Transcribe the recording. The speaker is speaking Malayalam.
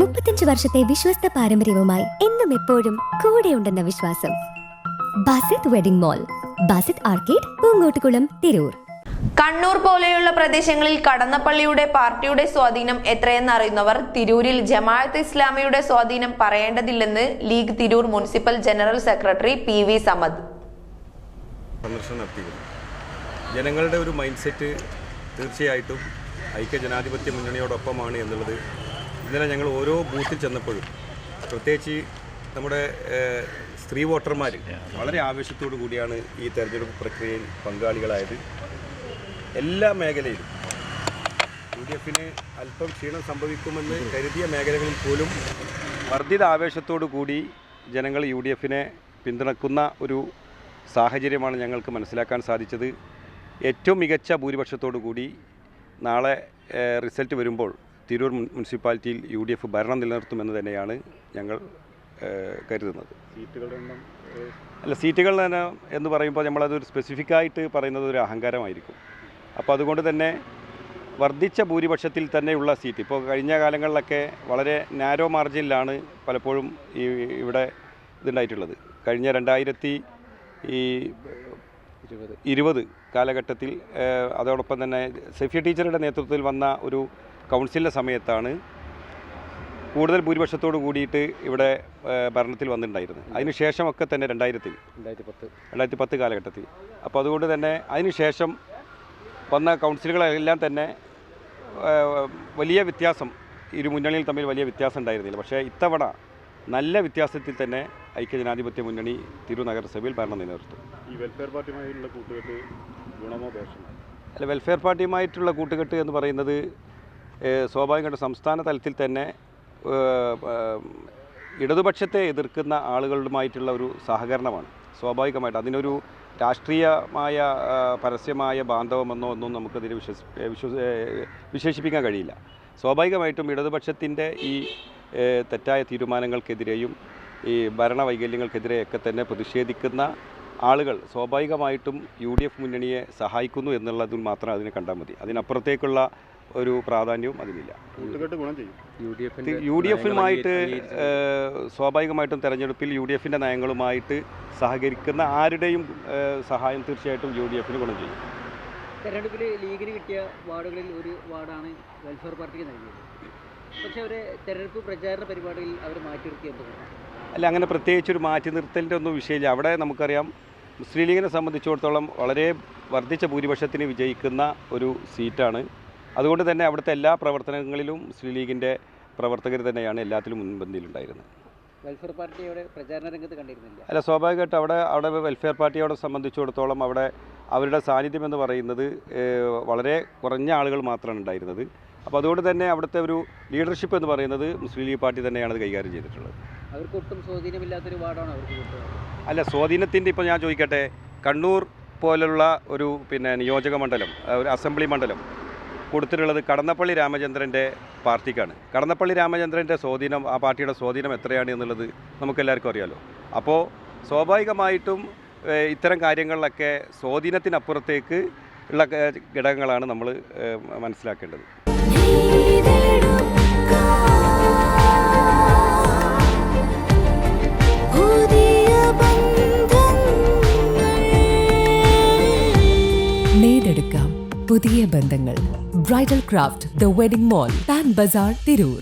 മുപ്പത്തഞ്ച് വർഷത്തെ വിശ്വസ്ത പാരമ്പര്യവുമായി എന്നും എപ്പോഴും കൂടെയുണ്ടെന്ന വിശ്വാസം. Basith wedding mall Basith arcade Poongottukulam Tirur. Kannur പോലെയുള്ള പ്രദേശങ്ങളിൽ കടന്നപ്പള്ളിയുടെ പാർട്ടിയുടെ സ്വാധീനം എത്രയെന്ന് അറിയുന്നവർ തിരൂരിൽ ജമാഅത്ത് ഇസ്ലാമിയുടെ സ്വാധീനം പറയേണ്ടതില്ലെന്ന് League Tirur municipal general secretary P V Samad. ജനങ്ങളുടെ ഒരു മൈൻഡ് സെറ്റ് തീർച്ചയായിട്ടും ഐക്യ ജനാധിപത്യ മുന്നണിയോടൊപ്പമാണ് എന്നുള്ളത് ഇന്നലെ ഞങ്ങൾ ഓരോ ബൂത്തിൽ ചെന്നപ്പോഴും പ്രത്യേകിച്ച് നമ്മുടെ സ്ത്രീ വോട്ടർമാർ വളരെ ആവേശത്തോടു കൂടിയാണ് ഈ തെരഞ്ഞെടുപ്പ് പ്രക്രിയയിൽ പങ്കാളികളായത്. എല്ലാ മേഖലയിലും യു ഡി എഫിന് അല്പം ക്ഷീണം സംഭവിക്കുമെന്ന് കരുതിയ മേഖലകളിൽ പോലും വർദ്ധിത ആവേശത്തോടു കൂടി ജനങ്ങൾ യു ഡി എഫിനെ പിന്തുണക്കുന്ന ഒരു സാഹചര്യമാണ് ഞങ്ങൾക്ക് മനസ്സിലാക്കാൻ സാധിച്ചത്. ഏറ്റവും മികച്ച ഭൂരിപക്ഷത്തോടു കൂടി നാളെ റിസൾട്ട് വരുമ്പോൾ തിരൂർ മുനിസിപ്പാലിറ്റിയിൽ യു ഡി എഫ് ഭരണം നിലനിർത്തുമെന്ന് തന്നെയാണ് ഞങ്ങൾ കരുതുന്നത്. അല്ല സീറ്റുകൾ തന്നെ എന്ന് പറയുമ്പോൾ നമ്മളതൊരു സ്പെസിഫിക് ആയിട്ട് പറയുന്നത് ഒരു അഹങ്കാരമായിരിക്കും. അപ്പോൾ അതുകൊണ്ട് തന്നെ വർദ്ധിച്ച ഭൂരിപക്ഷത്തിൽ തന്നെയുള്ള സീറ്റ് ഇപ്പോൾ കഴിഞ്ഞ കാലങ്ങളിലൊക്കെ വളരെ നാരോ മാർജിനിലാണ് പലപ്പോഴും ഈ ഇവിടെ ഇതുണ്ടായിട്ടുള്ളത്. കഴിഞ്ഞ രണ്ടായിരത്തി ഈ ഇരുപത്. കാലഘട്ടത്തിൽ അതോടൊപ്പം തന്നെ സെഫിയ ടീച്ചറുടെ നേതൃത്വത്തിൽ വന്ന ഒരു കൗൺസിലിന്റെ സമയത്താണ് കൂടുതൽ ഭൂരിപക്ഷത്തോട് കൂടിയിട്ട് ഇവിടെ ഭരണത്തിൽ വന്നിട്ടുണ്ടായിരുന്നു അതിന് ശേഷമൊക്കെ തന്നെ രണ്ടായിരത്തിൽ രണ്ടായിരത്തി പത്ത് കാലഘട്ടത്തിൽ. അപ്പോൾ അതുകൊണ്ട് തന്നെ അതിന് ശേഷം വന്ന കൗൺസിലുകളെല്ലാം തന്നെ വലിയ വ്യത്യാസം ഇരു മുന്നണിയിൽ തമ്മിൽ വലിയ വ്യത്യാസം ഉണ്ടായിരുന്നില്ല. പക്ഷേ ഇത്തവണ നല്ല വ്യത്യാസത്തിൽ തന്നെ ഐക്യജനാധിപത്യ മുന്നണി തിരു നഗരസഭയിൽ ഭരണം നിലനിർത്തും. ഈ വെൽഫെയർ പാർട്ടിയുമായുള്ള കൂട്ടുകെട്ട് ഗുണമോ ദോഷമോ? അല്ല വെൽഫെയർ പാർട്ടിയുമായിട്ടുള്ള കൂട്ടുകെട്ട് എന്ന് പറയുന്നത് സ്വാഭാവികമായിട്ടും സംസ്ഥാന തലത്തിൽ തന്നെ ഇടതുപക്ഷത്തെ എതിർക്കുന്ന ആളുകളുമായിട്ടുള്ള ഒരു സഹകരണമാണ്. സ്വാഭാവികമായിട്ട് അതിനൊരു രാഷ്ട്രീയമായ പരസ്യമായ ബാന്ധവമെന്നോ ഒന്നും നമുക്കതിന് വിശ്വസി വിശ്വസ വിശേഷിപ്പിക്കാൻ കഴിയില്ല. സ്വാഭാവികമായിട്ടും ഇടതുപക്ഷത്തിന്റെ ഈ തെറ്റായ തീരുമാനങ്ങൾക്കെതിരെയും ഈ ഭരണവൈകല്യങ്ങൾക്കെതിരെയൊക്കെ തന്നെ പ്രതിഷേധിക്കുന്ന ആളുകൾ സ്വാഭാവികമായിട്ടും യു ഡി എഫ് മുന്നണിയെ സഹായിക്കുന്നു എന്നുള്ളതിൽ മാത്രം അതിനെ കണ്ടാൽ മതി. അതിനപ്പുറത്തേക്കുള്ള ഒരു പ്രാധാന്യവും അതിനില്ല ഗുണം ചെയ്യും. യു ഡി എഫുമായിട്ട് സ്വാഭാവികമായിട്ടും തെരഞ്ഞെടുപ്പിൽ യു ഡി എഫിന്റെ നയങ്ങളുമായിട്ട് സഹകരിക്കുന്ന ആരുടെയും സഹായം തീർച്ചയായിട്ടും യു ഡി എഫിന് ഗുണം ചെയ്യും. തെരഞ്ഞെടുപ്പിൽ ലീഗിന് കിട്ടിയ വാർഡുകളിൽ ഒരു വാർഡാണ് വെൽഫെയർ പാർട്ടിക്ക് നൽകിയത്. പക്ഷേ അവരെ തെരഞ്ഞെടുപ്പ് പ്രചാരണ പരിപാടിയിൽ അവർ മാറ്റി നിർത്തി അല്ല അങ്ങനെ പ്രത്യേകിച്ച് ഒരു മാറ്റി നിർത്തലിന്റെ ഒന്നും വിഷയമില്ല. അവിടെ നമുക്കറിയാം മുസ്ലിം ലീഗിനെ സംബന്ധിച്ചിടത്തോളം വളരെ വർദ്ധിച്ച ഭൂരിപക്ഷത്തിന് വിജയിക്കുന്ന ഒരു സീറ്റാണ് അതുകൊണ്ട് തന്നെ അവിടുത്തെ എല്ലാ പ്രവർത്തനങ്ങളിലും മുസ്ലിം ലീഗിന്റെ പ്രവർത്തകർ തന്നെയാണ് എല്ലാത്തിലും മുൻപന്തിയിലുണ്ടായിരുന്നത്. വെൽഫെയർ പാർട്ടിയുടെ പ്രചാരണ രംഗത്ത് കണ്ടിരുന്നില്ല. അല്ല സ്വാഭാവികമായിട്ട് അവിടെ അവിടെ വെൽഫെയർ പാർട്ടിയോടെ സംബന്ധിച്ചിടത്തോളം അവിടെ അവരുടെ സാന്നിധ്യം എന്ന് പറയുന്നത് വളരെ കുറഞ്ഞ ആളുകൾ മാത്രമാണ് ഉണ്ടായിരുന്നത്. അപ്പോൾ അതുകൊണ്ട് തന്നെ അവിടുത്തെ ഒരു ലീഡർഷിപ്പ് എന്ന് പറയുന്നത് മുസ്ലിം ലീഗ് പാർട്ടി തന്നെയാണ് അത് കൈകാര്യം ചെയ്തിട്ടുള്ളത്. അവർക്ക് ഒട്ടും സ്വാധീനമില്ലാത്തൊരു വാർഡാണ് അവർക്ക് അല്ല സ്വാധീനത്തിന്റെ ഇപ്പോൾ ഞാൻ ചോദിക്കട്ടെ കണ്ണൂർ പോലുള്ള ഒരു പിന്നെ നിയോജക മണ്ഡലം ഒരു അസംബ്ലി മണ്ഡലം കൊടുത്തിട്ടുള്ളത് കടന്നപ്പള്ളി രാമചന്ദ്രന്റെ പാർട്ടിക്കാണ്. കടന്നപ്പള്ളി രാമചന്ദ്രന്റെ സ്വാധീനം ആ പാർട്ടിയുടെ സ്വാധീനം എത്രയാണ് എന്നുള്ളത് നമുക്കെല്ലാവർക്കും അറിയാലോ. അപ്പോൾ സ്വാഭാവികമായിട്ടും ഇത്തരം കാര്യങ്ങളിലൊക്കെ സ്വാധീനത്തിനപ്പുറത്തേക്ക് ഉള്ള ഘടകങ്ങളാണ് നമ്മൾ മനസ്സിലാക്കേണ്ടത്. പുതിയ ബന്ധങ്ങൾ. bridal craft the wedding mall Pan Bazaar Tirur